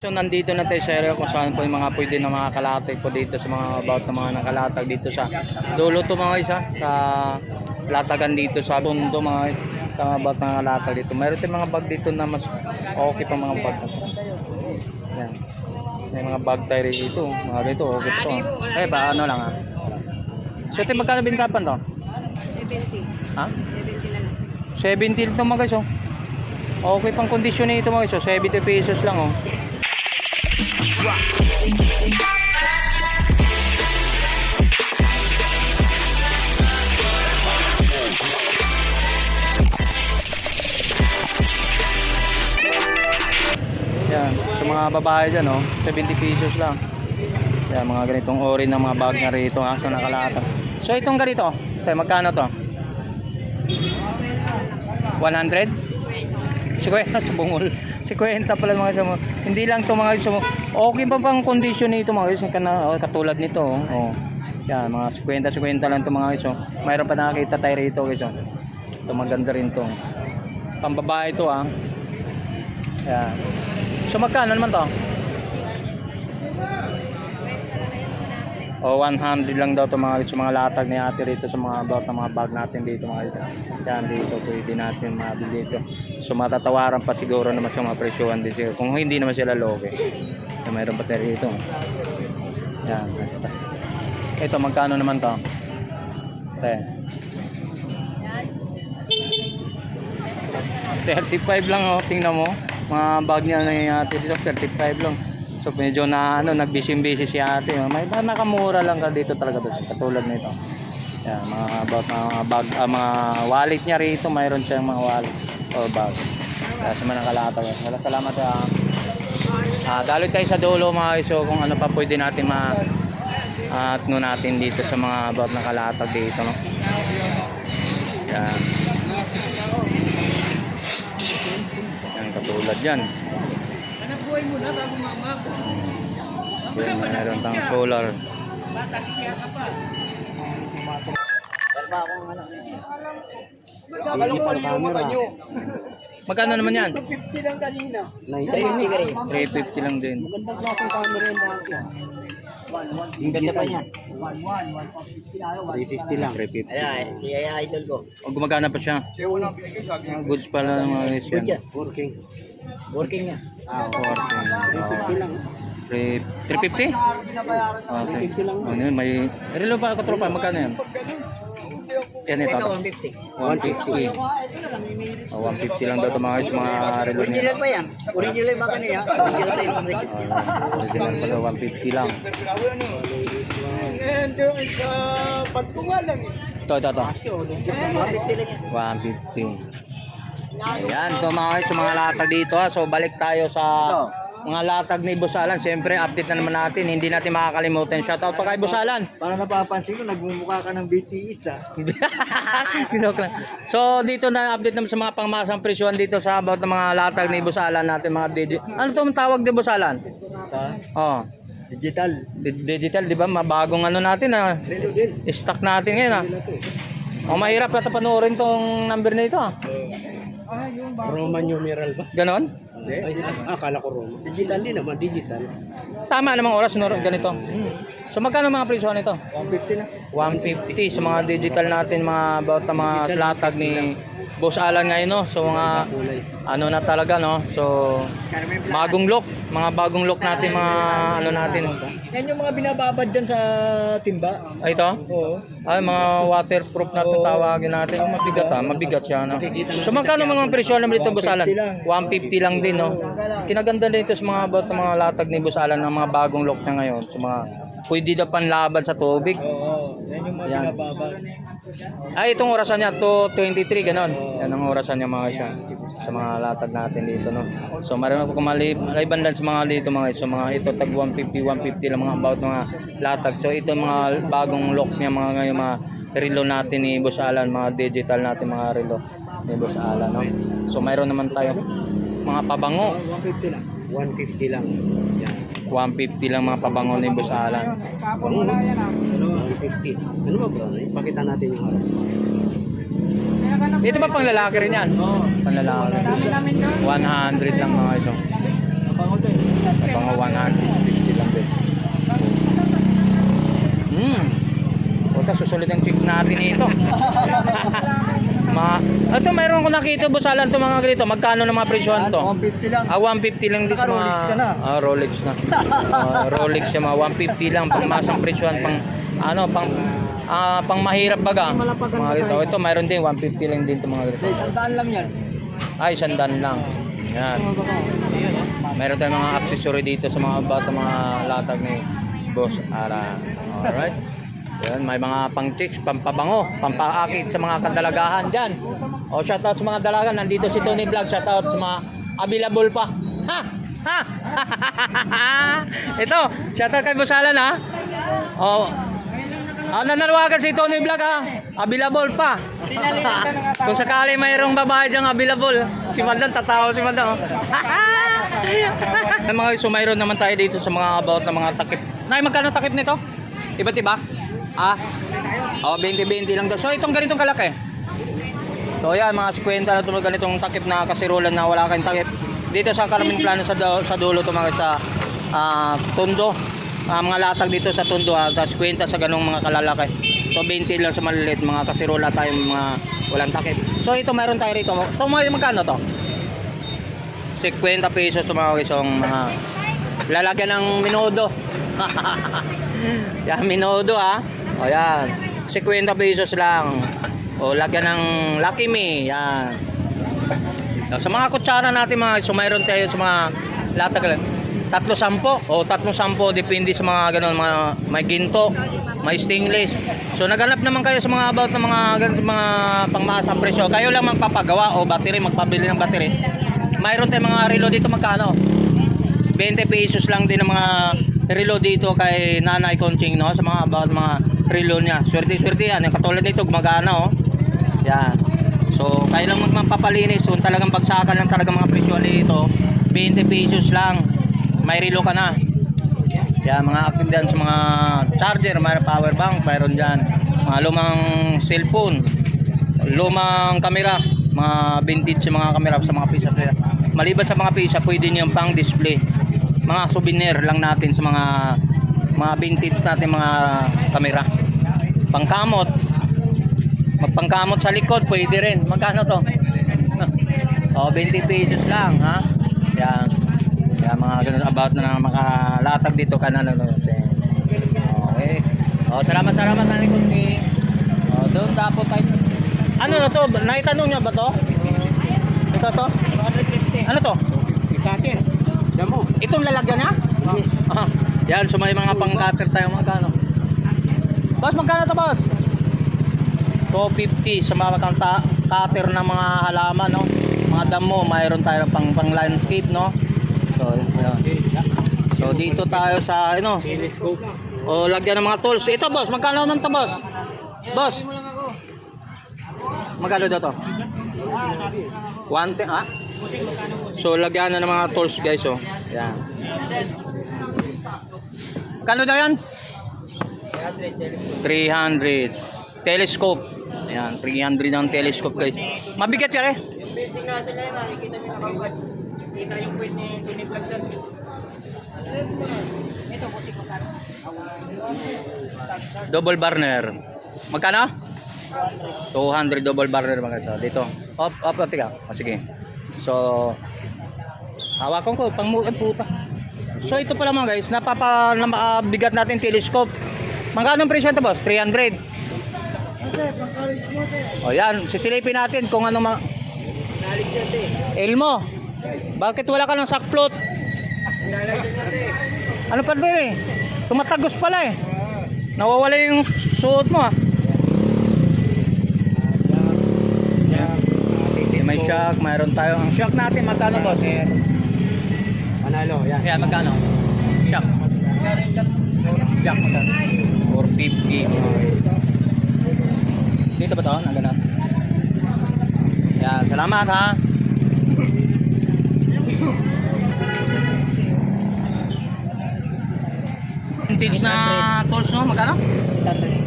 So nandito na tayo sa area kung saan po yung mga pwede na mga kalatag po dito sa mga about ng mga nakalatag dito sa dulo to mga isa sa latagan dito sa bundo mga isa sa mga about ng nakalatag dito. Meron tayong mga bag dito na mas okay pa mga bag. Yan. May mga bag tayo dito. Mga dito okay pa to. Eh ba ano lang ah. So ito magkano bintapan to? 70. Ha? 70 na lang. 70 ito mga guys oh. Okay pang kondisyon nito mga guys oh. 70 pesos lang oh. Yan, sa mga babae dyan, oh, 70 pesos lang. Yan, mga ganitong ori ng mga bag na rito, ha, sa nakalata. So, itong ganito, tayo, magkano to? 100? 50 sa bungol. 50 pala mga sa Hindi lang to mga sa Okay pa pang condition nito mga guys, kana oh, katulad nito oh. oh. Yan, mga 50 50 lang to mga guys. Mayroon pa nakakita tayo rito guys. Oh. Ito maganda rin to. Pambabae to ah. Yan. So magkano naman to? O 100 lang daw to mga mga latag ni ate rito sa mga about ng mga bag natin dito mga isa. Yan dito pwede natin mabili dito. So matatawaran pa siguro naman sa mga presyohan din siguro. Kung hindi naman sila loke. So mayroon pa tayo rito. Yan. Ito. Magkano naman to? Ito. 35 lang oh, tingnan mo. Mga bag niya na yung ate dito, 35 lang. So medyo na ano, nagbisim-busy si ate. oh. May ba nakamura lang ka dito talaga doon, katulad nito. Yan, mga about mga bag, ah, mga wallet niya rito, mayroon siyang mga wallet or bag. Kaya sa mga nakalata. Wala salamat ah. Ah, daloy tayo sa dulo mga iso kung ano pa pwede natin ma at no natin dito sa mga about na kalatag dito no. Yan. Yan katulad yan. Buhay muna bago mama. Yan, mayroon tang solar. Bata, kaya ka pa. Sabi ko ano yung mata nyo. Magkano naman yan? 50 lang kanina. 350 lang din. Magandang klaseng camera yan. Yung ganda pa niya. 1, 1, 1, 150 ayaw. 350 lang. 350. Ayan, si Aya Idol ko. O gumagana pa siya. Siya walang binigay sabi Mga goods pala ng mga yan. Working. Working niya. Ah, working. 350 lang. 3- 350? Okay. Ano yun, may... Relo ba ako tropa? Magkano yan? Yan ito. Ito, 150. 150. Oh, 150 lang daw ito mga guys, mga relo niya. Original pa yan. Original ba kanina? Original sa yung English. Ah, original pa daw, 150 lang. Eh, doon sa pagpunga lang. Ito, ito, ito. 150 lang yan. 150. Ayan, ito mga guys, yung mga latag dito ha. So balik tayo sa mga latag ni Busalan. Siyempre, update na naman natin. Hindi natin makakalimutan. Shoutout pa kay Busalan. Para napapansin ko, nagmumukha ka ng BTS ah. Joke lang. So dito na update naman sa mga pangmasang presyon dito sa about ng mga latag ni Busalan natin mga digit. Ano to ang tawag ni Busalan? Oh, Digital. di- digital, di ba? Mabagong ano natin ah. Stock natin ngayon ah. Oh, mahirap yata panoorin tong number na ito ah. Roman numeral ba? Ganon? Hindi. Ah, akala ko Roman. Digital din naman, digital. Tama namang oras no, ganito. So magkano mga presyo nito? 150 na. 150 sa mga digital natin mga about na mga latag ni Boss Alan ngayon no. So mga ano na talaga no. So bagong look, mga bagong look natin mga ano natin. Yan yung mga binababad dyan sa timba. Ay ito? Oo. Ay mga waterproof na tawagin natin. Oh, mabigat ah, mabigat siya no. So magkano mga presyo naman dito Boss Alan? 150 lang din no. Kinaganda din ito sa mga about mga latag ni Boss Alan ng mga bagong look niya ngayon. So mga pwede na panlaban sa tubig. Oo. Yan yung mga Yan. Ay, itong orasan niya, 2.23, ganon. Yan ang orasan niya mga isa sa mga latag natin dito, no. So, meron ako kumaliban lang sa mga dito mga so mga ito tag 150, 150 lang mga about mga latag. So, ito mga bagong lock niya mga ngayon mga relo natin ni Boss Alan, mga digital natin mga relo ni Boss Alan, no. So, mayroon naman tayo mga pabango. 150 lang. 150 lang. Yan. 150 lang mga pabango ni Boss Alan. Kapon wala yan ah. Ano, 150. Ano ba bro? Pakita natin yung. Ito ba pang lalaki rin yan? Oo. Pang lalaki. 100 lang mga iso. Pabango to eh. Pabango 150 lang din. Hmm. Huwag ka susulit ang chicks natin ito. Ma, ito mayroon ko nakita busalan to mga ganito. Magkano na mga presyohan to? 150 lang. Ah, 150 lang din sa mga... Naka-Rolex ka na. Ah, Rolex na. Ah, Rolex siya mga 150 lang pang masang presyohan pang ano pang ah, pang mahirap baga. Mga ganito. Ito mayroon din 150 lang din to mga ganito. Isang daan lang yan. Ay, sandaan lang. Yan. Meron tayong mga accessory dito sa mga bata, mga latag ni Boss Ara. Alright. Yan, may mga pang chicks, pampabango, pampaakit sa mga kadalagahan dyan. O, shoutout sa mga dalagan. Nandito si Tony Vlog. Shoutout sa mga available pa. Ha! Ha! Ito, shoutout kay Busalan ha. O, Ah, nananawagan si Tony Vlog ha. Available pa. Kung sakali mayroong babae dyan available, si Mandan tatawa si Mandan. Oh. Mga so mayroon naman tayo dito sa mga about na mga takip. Nay, magkano takip nito? Iba't iba? Ah? Oh, 20-20 lang daw. So itong ganitong kalaki. So yan, mga 50 na ito ganitong takip na kasirulan na wala kayong takip. Dito sa Carmen Plano sa, do- sa dulo ito mga sa ah, Tondo. Ah, mga latag dito sa Tondo ha. Tapos 50 sa ganong mga kalalaki. So 20 lang sa maliliit. Mga kasirola tayong mga walang takip. So ito meron tayo rito. So mga magkano to? 50 pesos sa mga isang mga lalagyan ng minodo. yan, minodo ha. O yan. 50 pesos lang. O lagyan ng Lucky Me. Yan. Sa mga kutsara natin mga so mayroon tayo sa mga latag tatlo sampo o tatlo sampo depende sa mga ganun mga may ginto may stainless so naghanap naman kayo sa mga about ng mga ganito mga pangmaasang presyo kayo lang magpapagawa o battery magpabili ng battery mayroon tayong mga relo dito magkano 20 pesos lang din ang mga relo dito kay Nanay Conching no sa mga about mga relo niya. Swerte swerte yan. Yung katulad nito gumagana oh. Yan. So kayo lang magpapalinis kung talagang bagsakan lang talaga mga presyo nito 20 pesos lang. May relo ka na. Yan mga active dyan sa mga charger may power bank mayroon dyan. Mga lumang cellphone lumang kamera mga vintage sa mga kamera sa mga pisa maliban sa mga pisa pwede nyo yung pang display. Mga souvenir lang natin sa mga mga vintage natin mga kamera pangkamot. Magpangkamot sa likod pwede rin. Magkano to? Oh 20 pesos lang ha? Yan. Yan mga ganun about na ng mga latag dito kanan ano okay. Oh salamat salamat na ni oh doon dapat tayo. Ano na to? Naitanong niya ba to? Ito to? Ano to? Ikatir. Damo. itong lalagyan niya? Ah, yan so may mga pang cutter tayo magkano boss magkano to boss? 250 sa mga ta- cutter ng mga halaman no? Mga damo mayroon tayo pang pang landscape no? So yun. so dito tayo sa ano? O lagyan ng mga tools. Ito boss magkano naman to boss? Boss? Magkano daw to? One ten ah? So lagyan na ng mga tools guys oh. Yan. Kano daw yan? 300 telescope Ayan, 300 ang telescope guys. Mabigat ka eh. Double burner. Magkano? 200 double burner mga so, dito. Op, op, op, tika. O, sige. So, hawakan ko, pang ay, puta. So, ito pala mga guys, napapa, nabigat natin telescope. Magkano ang presyo ito boss? 300. O yan, sisilipin natin kung ano ma... Elmo, bakit wala ka ng sack float? Ano pa din eh? Tumatagos pala eh. Nawawala yung suot mo ah. May shock, mayroon tayo. Ang shock natin, magkano boss? Panalo. Yan. Kaya magkano? Shock. Shock magkano? 450. Dito ba to? Nagana. Yan, salamat ha. Vintage na tools no? Magkano?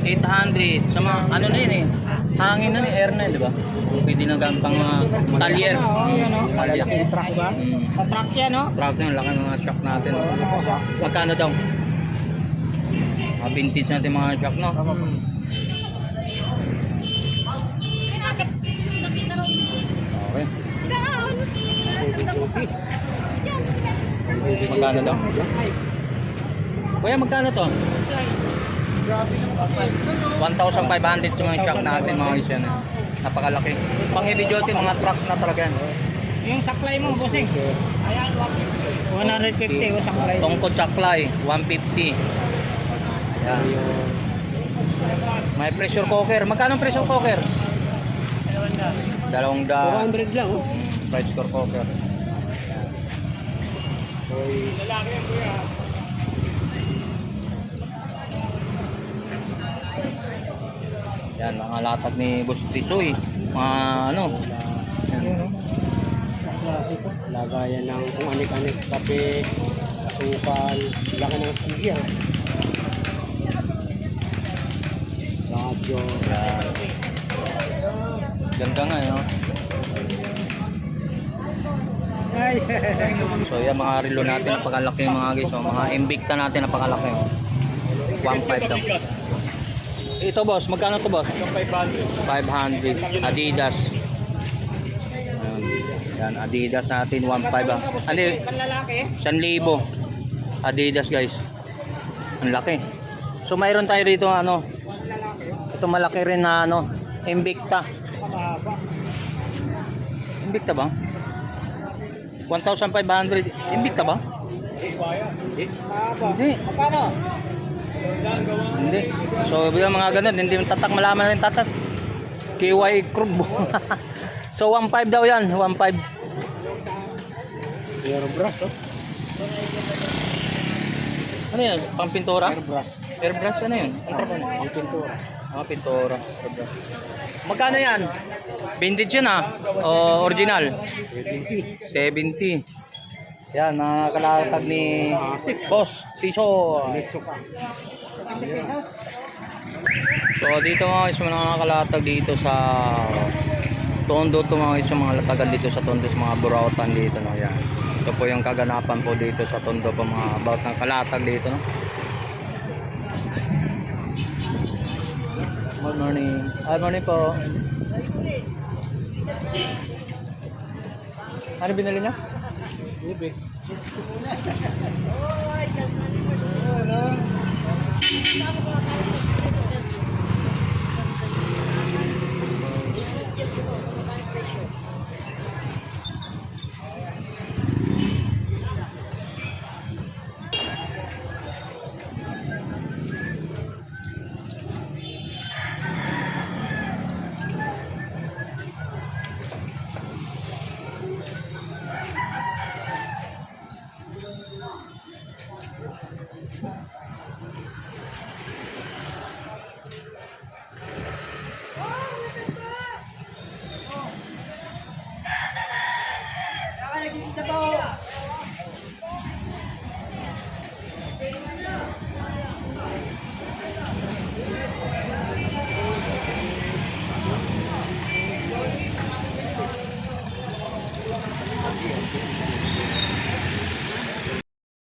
800. Sa mga, ano na yun eh. Hangin na ni air na yun, di ba? Pwede na gampang mga talyer. Talyer. Truck ba? Sa truck yan, no? Na yung laki mga shock natin. Magkano daw? Mga vintage natin mga shock, no? Tama. Hmm. Okay. Magkano daw? Kuya, magkano to? 1,500 yung mga shock natin mga isya na. Napakalaki. Pang heavy duty, mga truck na talaga yan. Yung saklay mo, bossing. Ayan, 150. 150 yung saklay. Tungkod saklay, 150. Yan. May pressure cooker. Magkano pressure cooker? Dalawang da 400 lang oh. pressure cooker. Yan, mga latag ni Boss Tisoy. Mga ano. Yan. Lagayan ng kung anik-anik kape, asukal, laki ng sticker. Yan. Ganda nga, no? Ay, So yan mga relo natin napakalaki mga guys. Oh. Mga Invicta natin napakalaki. Oh. 1.5 daw. Ito boss, magkano to boss? 500. Adidas. Ayan. Yan, Adidas natin 1.5 ah. Ano yun? panlalaki. 1,000. Adidas guys. Ang laki. So mayroon tayo rito ano. Ito malaki rin na ano, Invicta. Invicta ba? 1,500. Invicta ba? Mahaba. Hindi. Paano? Hindi. So, yung mga ganun, hindi mo tatak malaman ng tatak. KY Krub. so, 1.5 daw yan. 1.5. Airbrush oh. Ano yan? Pampintura? Airbrush. Airbrush ano yun? Ang Ang pintura. Magkano yan? Vintage yun ah. O original? 70. Yan, mga kalatag ni Boss Tiso. So dito mga guys, mga nakalatag dito sa Tondo to mga guys, mga latagan dito sa Tondo sa mga burautan dito no. Yan. Ito po yung kaganapan po dito sa Tondo po mga about ng kalatag dito no. Good morning. Good morning po. Ano binili niya? Ube. Hello.